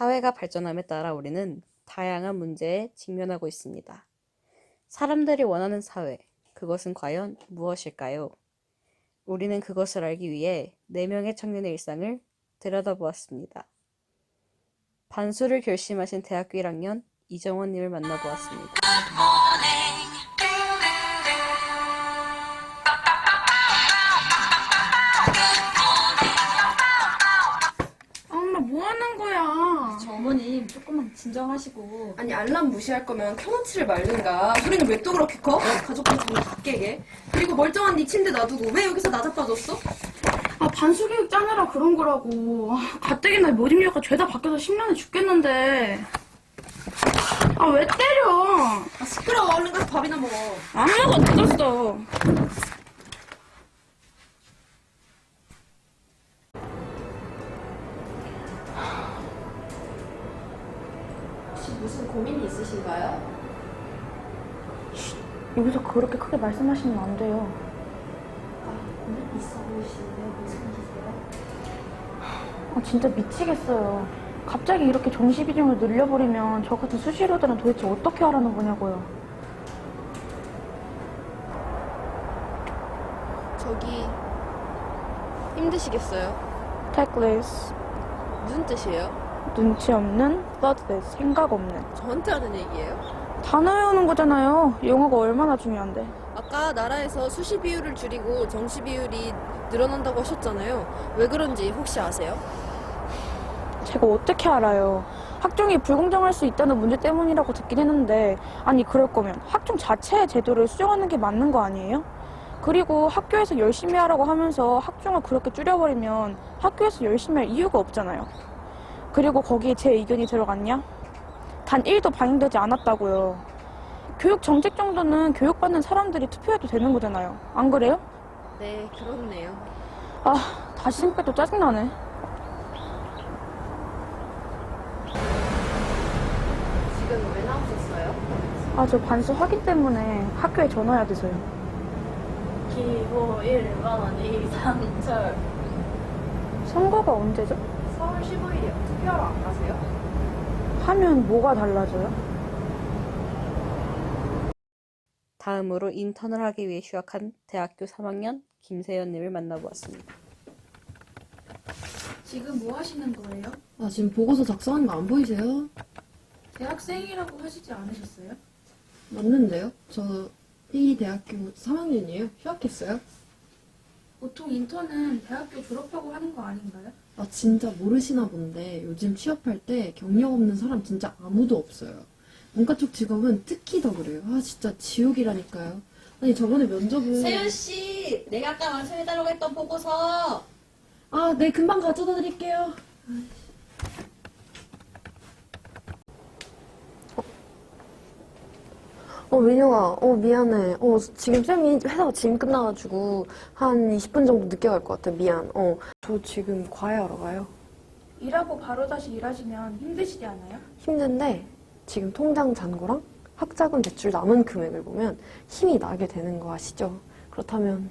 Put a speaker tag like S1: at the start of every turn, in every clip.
S1: 사회가 발전함에 따라 우리는 다양한 문제에 직면하고 있습니다. 사람들이 원하는 사회, 그것은 과연 무엇일까요? 우리는 그것을 알기 위해 4명의 청년의 일상을 들여다보았습니다. 반수를 결심하신 대학교 1학년 이정원님을 만나보았습니다.
S2: 어머님 조금만 진정하시고
S3: 아니 알람 무시할 거면 켜놓지를 말든가 소리는 왜 또 그렇게 커? 가족끼리 잠을 다 깨게 그리고 멀쩡한 네 침대 놔두고 왜 여기서 나자빠졌어?
S4: 아, 반수교육 짜느라 그런 거라고. 아, 가뜩이나 모집료가 죄다 바뀌어서 10년에 죽겠는데. 아, 왜 때려?
S3: 아 시끄러워 얼른 가서 밥이나 먹어
S4: 안 먹어, 늦었어.
S3: 무슨 고민이 있으신가요?
S4: 여기서 그렇게 크게 말씀하시면 안 돼요.
S3: 아 고민이 있어 보이시는데 무슨 일이세요?
S4: 아, 진짜 미치겠어요. 갑자기 이렇게 정시 비중을 늘려버리면 저 같은 수시로들은 도대체 어떻게 하라는 거냐고요.
S5: 저기 힘드시겠어요?
S4: Tactless,
S5: 무슨 뜻이에요?
S4: 눈치 없는, thoughtless, 생각 없는.
S5: 저한테 하는 얘기예요?
S4: 단어 외우는 거잖아요. 영어가 얼마나 중요한데.
S5: 아까 나라에서 수시 비율을 줄이고 정시 비율이 늘어난다고 하셨잖아요. 왜 그런지 혹시 아세요?
S4: 제가 어떻게 알아요? 학종이 불공정할 수 있다는 문제 때문이라고 듣긴 했는데, 아니, 그럴 거면 학종 자체의 제도를 수정하는 게 맞는 거 아니에요? 그리고 학교에서 열심히 하라고 하면서 학종을 그렇게 줄여버리면 학교에서 열심히 할 이유가 없잖아요. 그리고 거기에 제 의견이 들어갔냐? 단 1도 반영되지 않았다고요. 교육 정책 정도는 교육받는 사람들이 투표해도 되는 거잖아요. 안 그래요?
S5: 네, 그렇네요.
S4: 아, 다시 생각해도 짜증나네.
S5: 지금 왜 나오셨어요?
S4: 아, 저 반수 확인 때문에 학교에 전화해야 돼서요.
S2: 기호 1, 1번, 2, 3, 철
S4: 선거가 언제죠?
S5: 서울 15일이요. 투표하러 안 가세요?
S4: 하면 뭐가 달라져요?
S1: 다음으로 인턴을 하기 위해 휴학한 대학교 3학년 김세연님을 만나보았습니다.
S6: 지금 뭐 하시는 거예요?
S3: 아 지금 보고서 작성하는 거 안 보이세요?
S6: 대학생이라고 하시지 않으셨어요?
S3: 맞는데요? 저 이 대학교 3학년이에요 휴학했어요?
S6: 보통 인턴은 대학교 졸업하고 하는 거 아닌가요?
S3: 아 진짜 모르시나 본데 요즘 취업할 때 경력 없는 사람 진짜 아무도 없어요. 문과 쪽 직업은 특히 더 그래요. 아 진짜 지옥이라니까요. 아니 저번에 면접은
S7: 세윤 씨, 내가 아까 완성해달라고 했던 보고서.
S3: 아, 네, 금방 가져다 드릴게요.
S8: 어, 민영아, 어, 미안해. 어, 지금 쌤이 회사가 지금 끝나가지고 한 20분 정도 늦게 갈 것 같아. 미안. 어, 저 지금 과외하러 가요.
S4: 일하고 바로 다시 일하시면 힘드시지 않아요?
S8: 힘든데 지금 통장 잔고랑 학자금 대출 남은 금액을 보면 힘이 나게 되는 거 아시죠? 그렇다면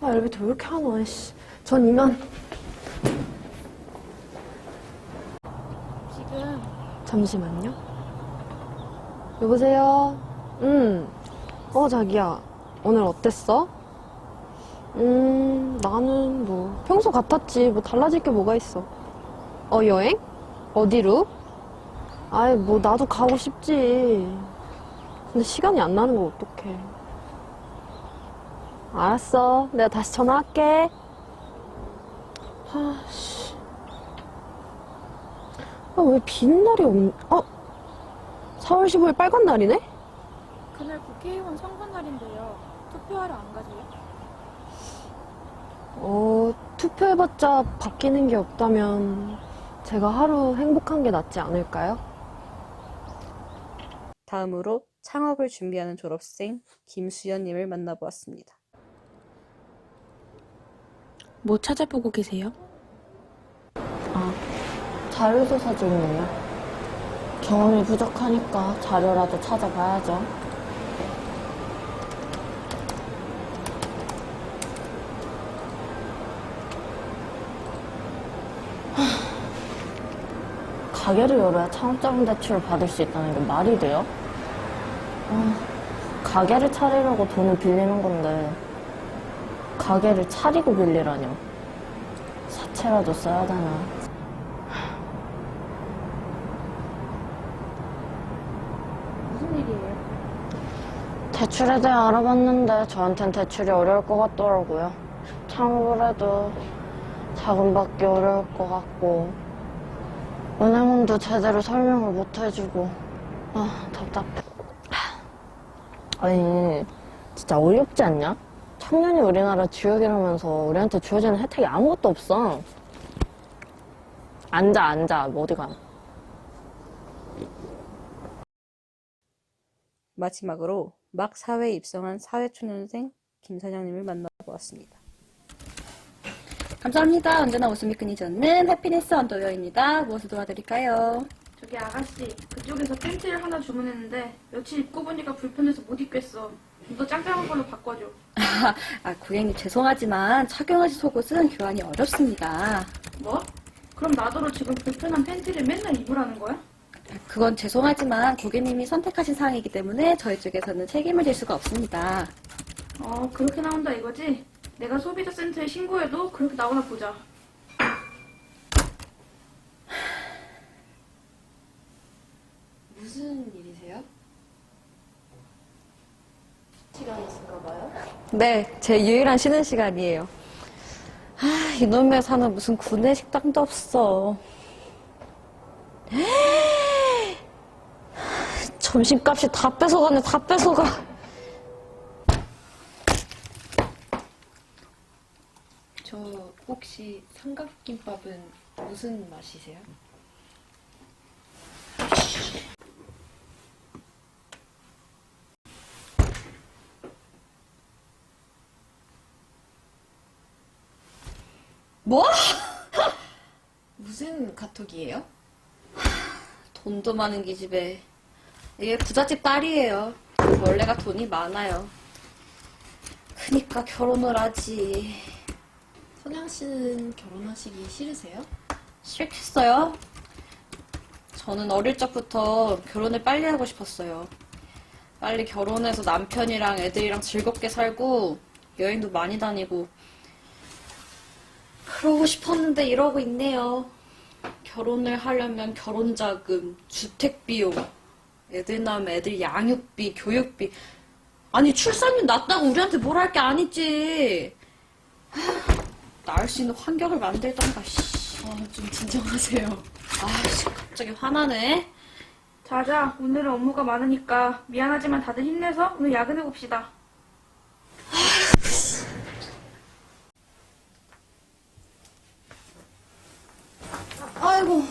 S8: 아, 엘리베이터 왜 이렇게 하나, 씨. 전 이만
S4: 지금
S8: 잠시만요. 여보세요? 응. 어, 자기야. 오늘 어땠어? 음, 나는 뭐, 평소 같았지. 뭐, 달라질 게 뭐가 있어. 어, 여행? 어디로? 아이, 뭐, 나도 가고 싶지. 근데 시간이 안 나는 거 어떡해. 알았어. 내가 다시 전화할게. 아씨. 아, 왜 빈 날이 없, 어? 4월 15일 빨간 날이네?
S4: 그날 국회의원 선거 날인데요. 투표하러 안 가세요?
S8: 어, 투표해봤자 바뀌는 게 없다면 제가 하루 행복한 게 낫지 않을까요?
S1: 다음으로 창업을 준비하는 졸업생 김수연님을 만나보았습니다.
S6: 뭐 찾아보고 계세요?
S8: 자료조사 중이에요. 경험이 부족하니까 자료라도 찾아봐야죠.
S9: 가게를 열어야 창업자금 대출을 받을 수 있다는 게 말이 돼요? 아, 가게를 차리려고 돈을 빌리는 건데 가게를 차리고 빌리라뇨. 사채라도 써야 되나.
S4: 무슨 일이에요?
S9: 대출에 대해 알아봤는데 저한텐 대출이 어려울 것 같더라고요. 창업을 해도 자금 받기 어려울 것 같고 은행원도 제대로 설명을 못 해주고 아 답답해. 아니 진짜 어이없지 않냐? 청년이 우리나라 주역이라면서 우리한테 주어지는 혜택이 아무것도 없어. 앉아 앉아 뭐 어디 가.
S10: 마지막으로 막 사회에 입성한 사회초년생 김 사장님을 만나보았습니다.
S1: 감사합니다. 언제나 웃음이 끊이지 않는 해피니스 언더웨어입니다. 무엇을 도와드릴까요?
S4: 저기 아가씨, 그쪽에서 팬티를 하나 주문했는데 며칠 입고 보니까 불편해서 못 입겠어. 좀 더 짱짱한 걸로 바꿔줘.
S1: 아, 고객님 죄송하지만 착용하신 속옷은 교환이 어렵습니다.
S4: 뭐? 그럼 나더러 지금 불편한 팬티를 맨날 입으라는 거야?
S1: 그건 죄송하지만 고객님이 선택하신 사항이기 때문에 저희 쪽에서는 책임을 질 수가 없습니다.
S4: 어, 그렇게 나온다 이거지? 내가 소비자 센터에 신고해도 그렇게 나오나 보자.
S8: 무슨 일이세요? 시간이 있을까 봐요?
S10: 네, 제 유일한 쉬는 시간이에요. 아, 이놈의 사는 무슨 구내 식당도 없어. 점심값이 다 뺏어가네, 다 뺏어가.
S8: 저 혹시 삼각김밥은 무슨 맛이세요?
S1: 뭐?
S8: 무슨 카톡이에요?
S1: 돈도 많은 기집애. 이게 부잣집 딸이에요. 원래가 돈이 많아요. 그니까 결혼을 하지.
S8: 선영 씨는 결혼하시기 싫으세요?
S1: 싫겠어요? 저는 어릴 적부터 결혼을 빨리 하고 싶었어요. 빨리 결혼해서 남편이랑 애들이랑 즐겁게 살고 여행도 많이 다니고 그러고 싶었는데 이러고 있네요. 결혼을 하려면 결혼 자금, 주택 비용, 애들 낳으면 애들 양육비, 교육비. 아니 출산율 낮다고 우리한테 뭘 할 게 아니지. 하, 낳을 수 있는 환경을 만들던가. 씨.
S8: 아, 좀 진정하세요.
S1: 아 씨 갑자기 화나네.
S4: 자자, 오늘은 업무가 많으니까 미안하지만 다들 힘내서 오늘 야근해 봅시다.
S1: 아이고.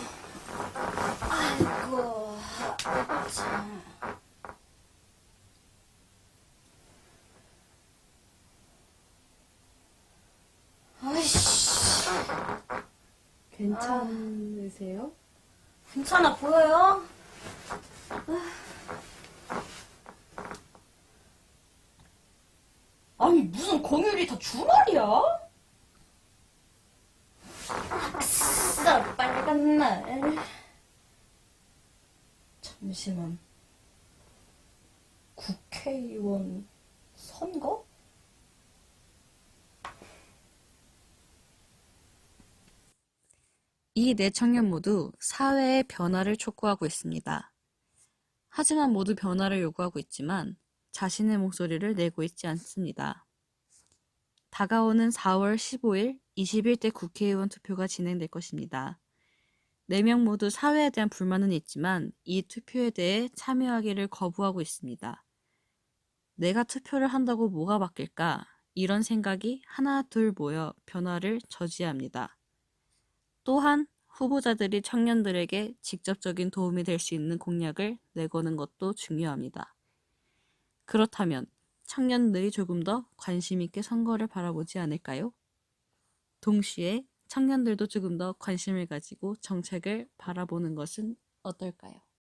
S1: 아이고. 아이고 참. 아이씨.
S8: 괜찮으세요?
S1: 괜찮아 보여요? 아니 무슨 공휴일이 다 주말이야? 아싸 빨간 날 잠시만 국회의원 선거?
S10: 이 네 청년 모두 사회의 변화를 촉구하고 있습니다. 하지만 모두 변화를 요구하고 있지만 자신의 목소리를 내고 있지 않습니다. 다가오는 4월 15일 21대 국회의원 투표가 진행될 것입니다. 4명 모두 사회에 대한 불만은 있지만 이 투표에 대해 참여하기를 거부하고 있습니다. 내가 투표를 한다고 뭐가 바뀔까? 이런 생각이 하나 둘 모여 변화를 저지합니다. 또한 후보자들이 청년들에게 직접적인 도움이 될 수 있는 공약을 내거는 것도 중요합니다. 그렇다면 청년들이 조금 더 관심 있게 선거를 바라보지 않을까요? 동시에 청년들도 조금 더 관심을 가지고 정책을 바라보는 것은 어떨까요?